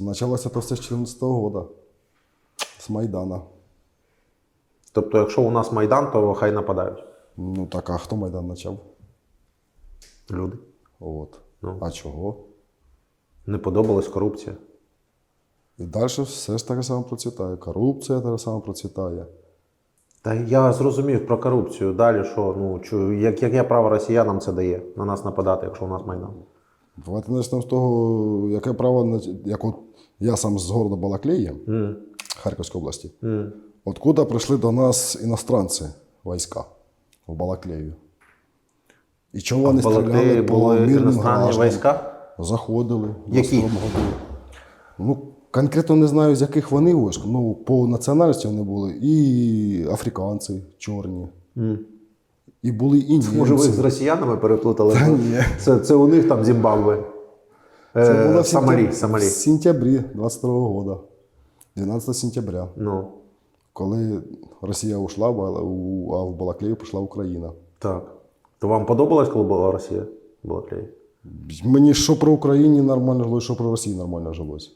Началося то все з 14 года. З Майдана. Тобто, якщо у нас Майдан, то хай нападають Ну так, а хто Майдан почав? люди. От. Ну. А чого? Не подобалась корупція. І далі все ж таке саме процвітає. Корупція таке саме процвітає. Та я зрозумів про корупцію. Далі що, ну, чу, як, яке право росіянам це дає на нас нападати, якщо у нас Майдан? Давайте почнемо з того, яке право, як от я сам з города Балаклеї, М, Харківської області. м. Откуда прийшли до нас іностранці війська в Балаклею? І чого вони стріляли по мирним гражданам? Заходили. Які? Ну, конкретно не знаю, з яких вони. Ну, по національності вони були і африканці чорні, М. і були і німці. Може, ви з росіянами переплутали? Та ні. Це, це у них там Зімбабве. Це Е, було в сентябрі- Сомалі. в сентябрі 22 года. 12 сентября. Ну, Коли Росія ушла, а в Балаклею пішла Україна. так. То вам подобалось, коли була Росія? Була клей? Мені що про Україні нормально жилось, що про Росії нормально жилось.